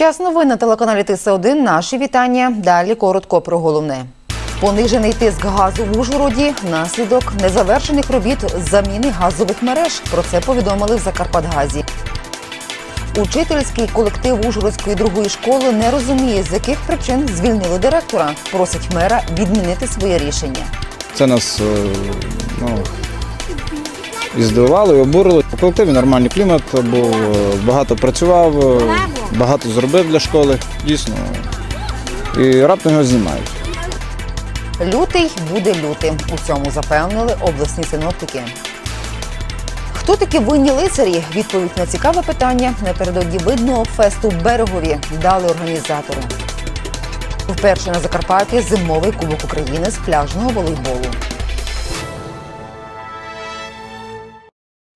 Час новин на телеканалі ТС1. Наші вітання. Далі коротко про головне. Понижений тиск газу в Ужгороді наслідок незавершених робіт з заміни газових мереж. Про це повідомили в Закарпатгазі. Учительський колектив Ужгородської другої школи не розуміє, з яких причин звільнили директора. Просить мера відмінити своє рішення. Це нас е, ну, і здивувало, і обурило. Колективі нормальний клімат був, е, багато працював, е, багато зробив для школи, дійсно. І раптом його знімають. Лютий буде лютим. У цьому запевнили обласні синоптики. Хто такі винні лицарі? Відповідь на цікаве питання напередодні видного фесту берегові дали організатору. Вперше на Закарпатті зимовий кубок України з пляжного волейболу.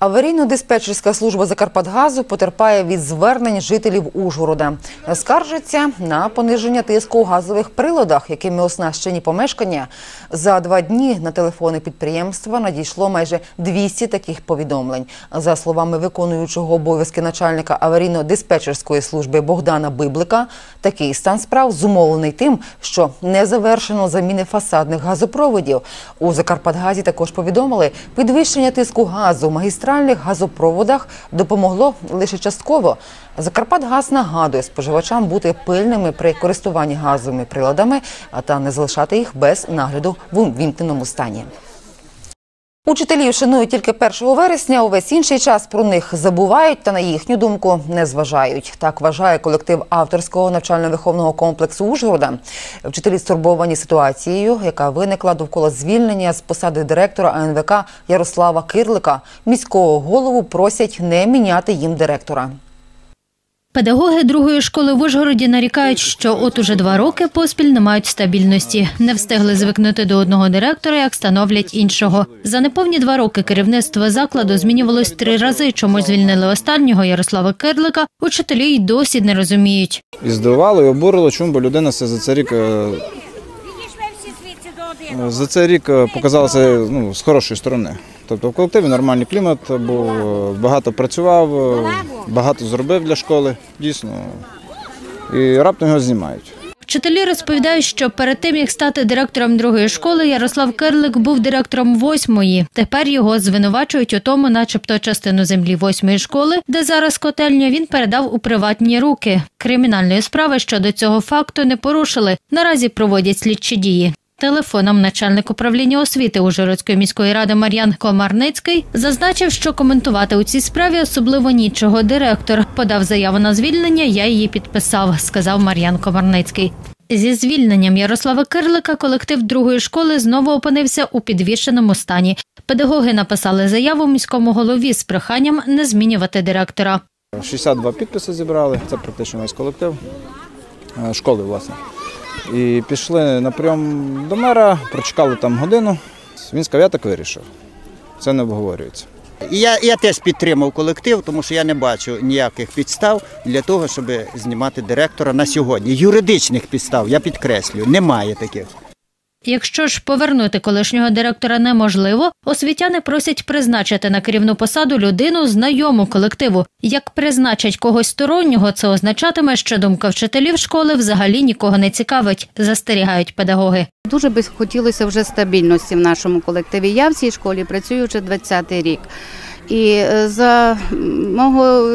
Аварійно-диспетчерська служба Закарпатгазу потерпає від звернень жителів Ужгорода. Скаржаться на пониження тиску у газових приладах, якими оснащені помешкання. За два дні на телефони підприємства надійшло майже 200 таких повідомлень. За словами виконуючого обов'язки начальника аварійно-диспетчерської служби Богдана Библика, такий стан справ зумовлений тим, що не завершено заміни фасадних газопроводів. У Закарпатгазі також повідомили, підвищення тиску газу в магістральних газопроводах допомогло лише частково. Закарпатгаз нагадує споживачам бути пильними при користуванні газовими приладами, та не залишати їх без нагляду в увімкненому стані. Учителів шанують тільки 1 вересня. Увесь інший час про них забувають та на їхню думку не зважають. Так вважає колектив авторського навчально-виховного комплексу Ужгорода. Вчителі стурбовані ситуацією, яка виникла довкола звільнення з посади директора АНВК Ярослава Кирлика. Міського голову просять не міняти їм директора. Педагоги другої школи в Ужгороді нарікають, що от уже два роки поспіль не мають стабільності. Не встигли звикнути до одного директора, як становлять іншого. За неповні два роки керівництво закладу змінювалось три рази. Чому звільнили останнього Ярослава Кирлика, учителі й досі не розуміють. І здивувало, і обурило, чому бо людина все за цей рік е, за цей рік е, показалася ну, з хорошої сторони. Тобто в колективі нормальний клімат був, багато працював, багато зробив для школи, дійсно. І раптом його знімають. Вчителі розповідають, що перед тим як стати директором другої школи, Ярослав Кирлик був директором восьмої. Тепер його звинувачують у тому, начебто, частину землі восьмої школи, де зараз котельня, він передав у приватні руки. Кримінальної справи щодо цього факту не порушили. Наразі проводять слідчі дії. Телефоном начальник управління освіти Ужгородської міської ради Мар'ян Комарницький зазначив, що коментувати у цій справі особливо нічого. Директор подав заяву на звільнення. Я її підписав, сказав Мар'ян Комарницький. Зі звільненням Ярослава Кирлика колектив другої школи знову опинився у підвішеному стані. Педагоги написали заяву міському голові з проханням не змінювати директора. 62 підписи зібрали, це практично весь колектив е, школи, власне. І пішли на прийом до мера, прочекали там годину. Він сказав, я так вирішив. Це не обговорюється. Я, я теж підтримав колектив, тому що я не бачу ніяких підстав для того, щоб знімати директора на сьогодні. Юридичних підстав, я підкреслюю, немає таких. Якщо ж повернути колишнього директора неможливо, освітяни просять призначити на керівну посаду людину знайому колективу. Як призначать когось стороннього, це означатиме, що думка вчителів школи взагалі нікого не цікавить, застерігають педагоги. Дуже би хотілося вже стабільності в нашому колективі. Я в цій школі працюю вже 20-й рік. І е, за мого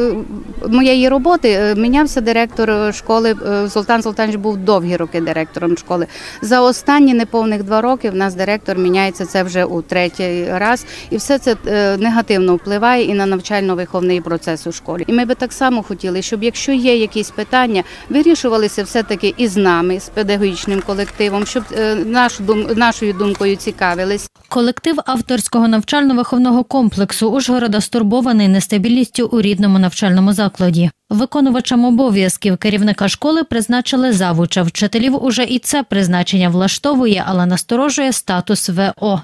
моєї роботи е, мінявся директор школи. е, Султан Султанович був довгі роки директором школи. За останні неповних два роки в нас директор міняється це вже у третій раз, і все це е, негативно впливає і на навчально-виховний процес у школі. І ми би так само хотіли, щоб якщо є якісь питання, вирішувалися все таки і з нами, з педагогічним колективом, щоб е, наш дум нашою думкою цікавились. Колектив авторського навчально-виховного комплексу Ужгорода стурбований нестабільністю у рідному навчальному закладі. Виконувачам обов'язків керівника школи призначили завуча. Вчителів уже і це призначення влаштовує, але насторожує статус ВО.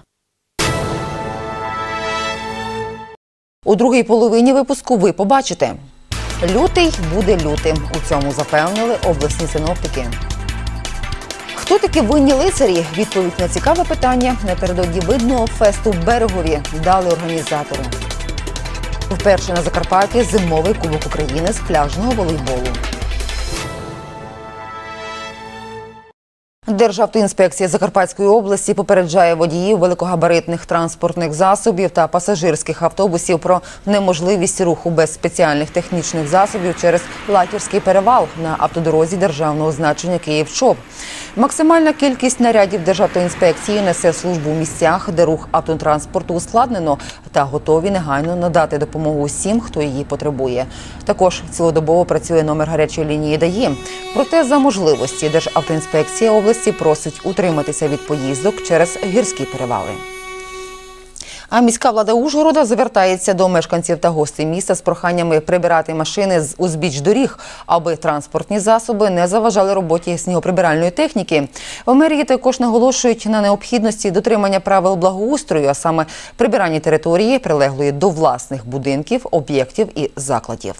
У другій половині випуску ви побачите. Лютий буде лютим. У цьому запевнили обласні синоптики. Хто такі винні лицарі? Відповідь на цікаве питання напередодні видного фесту в берегові дали організатору. Вперше на Закарпатті зимовий кубок України з пляжного волейболу. Державтоінспекція Закарпатської області попереджає водіїв великогабаритних транспортних засобів та пасажирських автобусів про неможливість руху без спеціальних технічних засобів через Латірський перевал на автодорозі державного значення Київ-Чоп. Максимальна кількість нарядів Державтоінспекції несе службу в місцях, де рух автотранспорту ускладнено та готові негайно надати допомогу усім, хто її потребує. Також цілодобово працює номер гарячої лінії ДАІ. Проте за можливості Державтоінспекція області просить утриматися від поїздок через гірські перевали. А міська влада Ужгорода звертається до мешканців та гостей міста з проханнями прибирати машини з узбіч доріг, аби транспортні засоби не заважали роботі снігоприбиральної техніки. В мерії також наголошують на необхідності дотримання правил благоустрою, а саме прибирання території, прилеглої до власних будинків, об'єктів і закладів.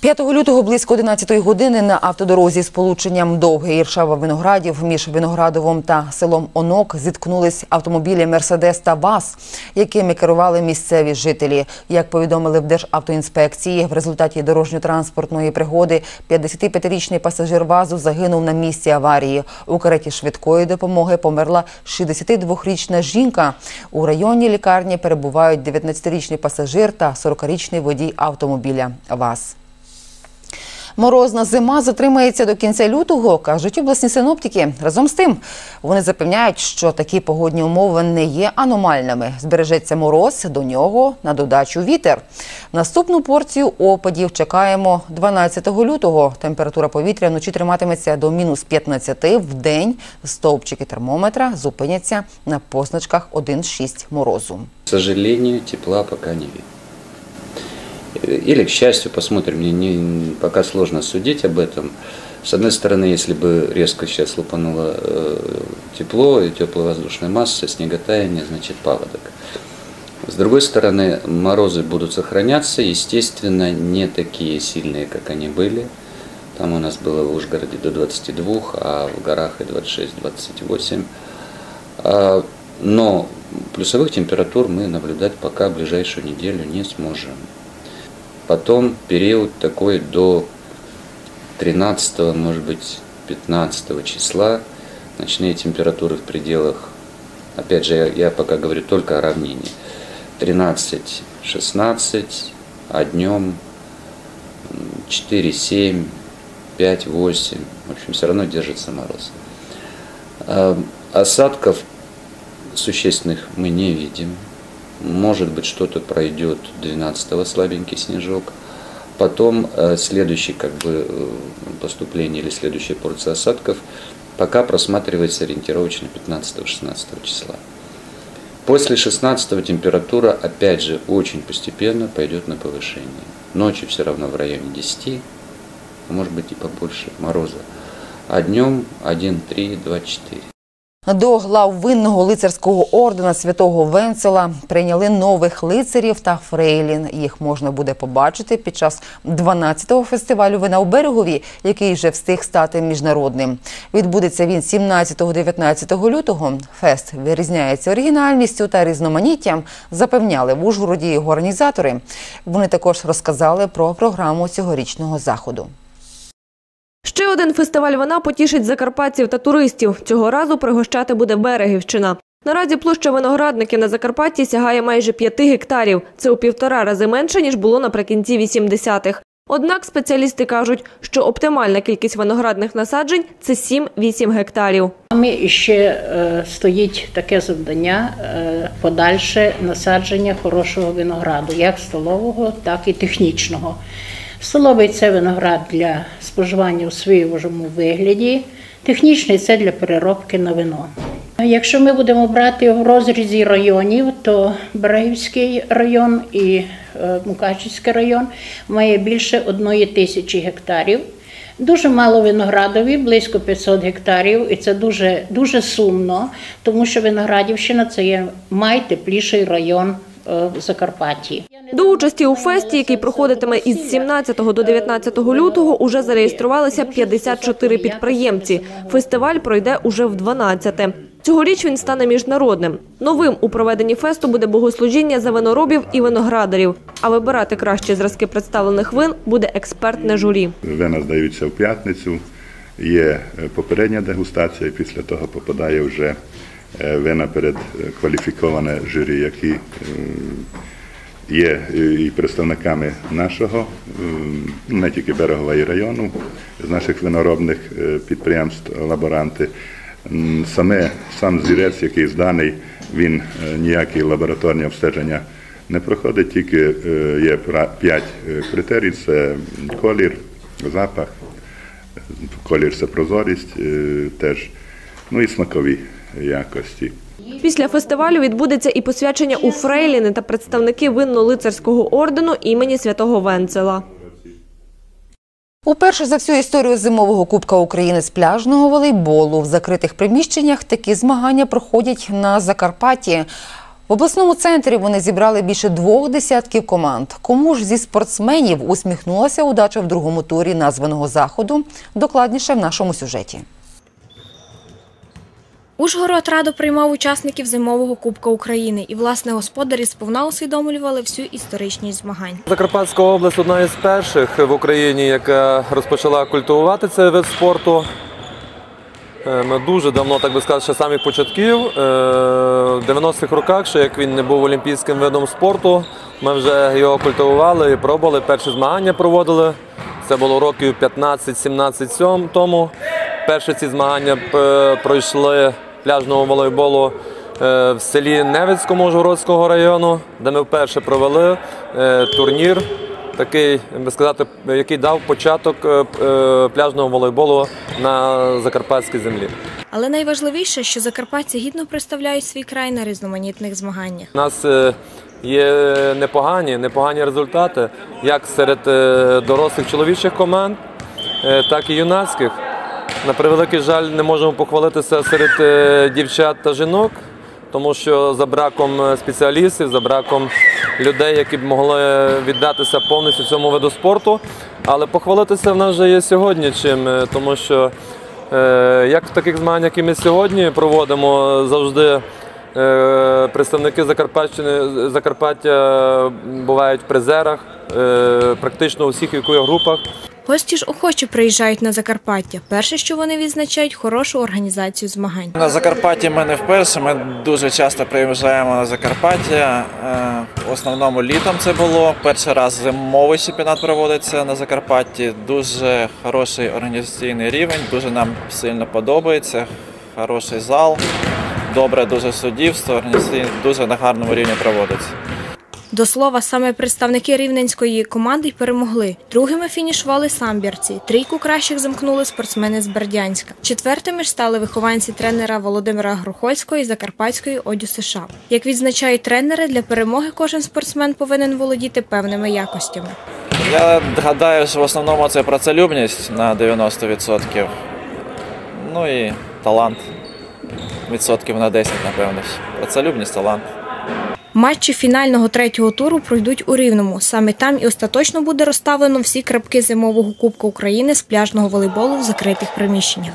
5 лютого близько 11 години на автодорозі з полученням Довгий Іршава Виноградів між Виноградовом та селом Онок зіткнулись автомобілі Мерседес та ВАЗ, якими керували місцеві жителі. Як повідомили в Державтоінспекції, в результаті дорожньо-транспортної пригоди 55-річний пасажир ВАЗу загинув на місці аварії. У кареті швидкої допомоги померла 62-річна жінка. У районній лікарні перебувають 19-річний пасажир та 40-річний водій автомобіля ВАЗ. Морозна зима затримається до кінця лютого, кажуть обласні синоптики. Разом з тим, вони запевняють, що такі погодні умови не є аномальними. Збережеться мороз, до нього на додачу вітер. Наступну порцію опадів чекаємо 12 лютого. Температура повітря вночі триматиметься до мінус 15, в день стовпчики термометра зупиняться на позначках 1,6 морозу. К сожалению, тепла пока не видно. Или, к счастью, посмотрим, мне не, пока сложно судить об этом. С одной стороны, если бы резко сейчас лупануло э, тепло и теплая воздушная масса, снеготаяние, значит паводок. С другой стороны, морозы будут сохраняться, естественно, не такие сильные, как они были. Там у нас было в Ужгороде до 22, а в горах и 26-28. А, Но плюсовых температур мы наблюдать пока ближайшую неделю не сможем. Потом период такой до 13, может быть, 15 числа. Ночные температуры в пределах, опять же, я, я пока говорю только о равнине. 13-16, а днем 4-7, 5-8. В общем, все равно держится мороз. А, Осадков существенных мы не видим. Может быть, что-то пройдет 12-го слабенький снежок. Потом э, следующий как бы э, поступление или следующая порция осадков пока просматривается ориентировочно 15-16 числа. После 16 температура опять же очень постепенно пойдет на повышение. Ночью все равно в районе 10, а может быть и побольше мороза. А днем 1, 3, 2, 4. До глав винного лицарського ордена святого Венцела прийняли нових лицарів та фрейлін. Їх можна буде побачити під час 12-го фестивалю вина у берегові, який вже встиг стати міжнародним. Відбудеться він 17-19 лютого. Фест вирізняється оригінальністю та різноманіттям. Запевняли в Ужгороді його організатори. Вони також розказали про програму цьогорічного заходу. Фестиваль вина потішить закарпатців та туристів. Цього разу пригощати буде Берегівщина. Наразі площа виноградників на Закарпатті сягає майже 5 гектарів. Це у півтора рази менше, ніж було наприкінці 80-х. Однак спеціалісти кажуть, що оптимальна кількість виноградних насаджень – це 7-8 гектарів. Ми ще е, стоїть таке завдання е, подальше насадження хорошого винограду, як столового, так і технічного. Столовий це виноград для споживання у свіжому вигляді, технічний це для переробки на вино. Якщо ми будемо брати в розрізі районів, то Берегівський район і е, Мукачівський район має більше одної тисячі гектарів. Дуже мало виноградові, близько 500 гектарів, і це дуже, дуже сумно, тому що Виноградівщина це є найтепліший район е, в Закарпатті. До участі у фесті, який проходитиме із 17 до 19 лютого, уже зареєструвалися 54 підприємці. Фестиваль пройде уже в 12-те. Цьогоріч він стане міжнародним. Новим у проведенні фесту буде богослужіння за виноробів і виноградарів. А вибирати кращі зразки представлених вин буде експертне журі. Вина здаються в п'ятницю є е, попередня дегустація, після того попадає вже е, вина перед е, кваліфіковане журі, які є е, і представниками нашого, не тільки Берегова і району, з наших виноробних е, підприємств, лаборанти. Саме сам зірець, який зданий, він е, ніякі лабораторні обстеження не проходить, тільки є п'ять критерій: це колір, запах, колір це прозорість, теж, ну і смакові якості. Після фестивалю відбудеться і посвячення у Фрейліни та представники винно-лицарського ордену імені святого Венцела. Уперше за всю історію зимового Кубка України з пляжного волейболу в закритих приміщеннях такі змагання проходять на Закарпатті. В обласному центрі вони зібрали більше двох десятків команд. Кому ж зі спортсменів усміхнулася удача в другому турі названого заходу? Докладніше в нашому сюжеті. Ужгород радо приймав учасників зимового Кубка України, і власне господарі сповна усвідомлювали всю історичність змагань. Закарпатська область одна із перших в Україні, яка розпочала культивувати цей вид спорту. Е, Ми дуже давно, так би сказати, ще самих початків. Е, В 90-х роках, ще як він не був олімпійським видом спорту, ми вже його культивували і пробували. Перші змагання проводили. Це було років 15-17 сьом тому. Перші ці змагання е, пройшли пляжного волейболу е, в селі Невицькому Ужгородського району, де ми вперше провели е, турнір, такий, би сказати, який дав початок е, пляжного волейболу на закарпатській землі. Але найважливіше, що закарпатці гідно представляють свій край на різноманітних змаганнях. У нас є непогані, непогані результати як серед дорослих чоловічих команд, так і юнацьких. На превеликий жаль, не можемо похвалитися серед е, дівчат та жінок, тому що за браком е, спеціалістів, за браком людей, які б могли віддатися повністю цьому виду спорту. Але похвалитися в нас вже є сьогодні чим, е, тому що як в таких змаганнях, які ми сьогодні проводимо, завжди представники Закарпатщини, Закарпаття бувають в призерах, е, практично у всіх вікових групах. Гості ж охоче приїжджають на Закарпаття. Перше, що вони відзначають, хорошу організацію змагань. На Закарпатті ми не вперше. Ми дуже часто приїжджаємо на Закарпаття. Е, В основному літом це було. Перший раз зимовий чемпіонат проводиться на Закарпатті. Дуже хороший організаційний рівень, дуже нам сильно подобається. Хороший зал, добре дуже суддівство, організаційний дуже на гарному рівні проводиться. До слова, саме представники рівненської команди й перемогли. Другими фінішували самбірці. Трійку кращих замкнули спортсмени з Бердянська. Четвертими ж стали вихованці тренера Володимира Грухольського і Закарпатської Одю США. Як відзначають тренери, для перемоги кожен спортсмен повинен володіти певними якостями. Я гадаю, що в основному це працелюбність на 90%. Ну і талант. Відсотків на 10, напевно. Працелюбність, талант. Матчі фінального третього туру пройдуть у Рівному. Саме там і остаточно буде розставлено всі крапки зимового Кубка України з пляжного волейболу в закритих приміщеннях.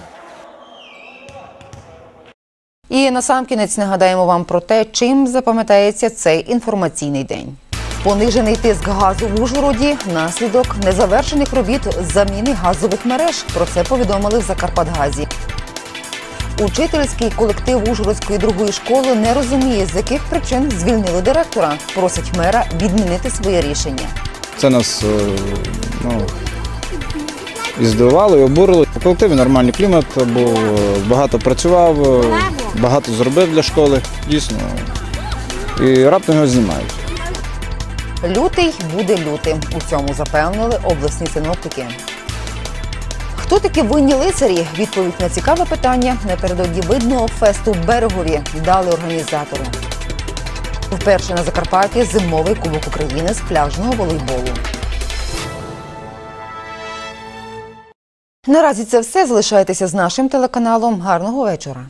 І насамкінець нагадаємо вам про те, чим запам'ятається цей інформаційний день. Понижений тиск газу в Ужгороді наслідок незавершених робіт з заміни газових мереж. Про це повідомили в Закарпатгазі. Учительський колектив Ужгородської другої школи не розуміє, з яких причин звільнили директора. Просить мера відмінити своє рішення. Це нас е, ну, і здивувало, і обурило. У колективі нормальний клімат був, е, багато працював, е, багато зробив для школи, дійсно. І раптом його знімають. Лютий буде лютим. У цьому запевнили обласні синоптики. Хто такі винні лицарі? Відповідь на цікаве питання напередодні видного фесту берегові дали організатори. Вперше на Закарпатті зимовий кубок України з пляжного волейболу. Наразі це все. Залишайтеся з нашим телеканалом. Гарного вечора.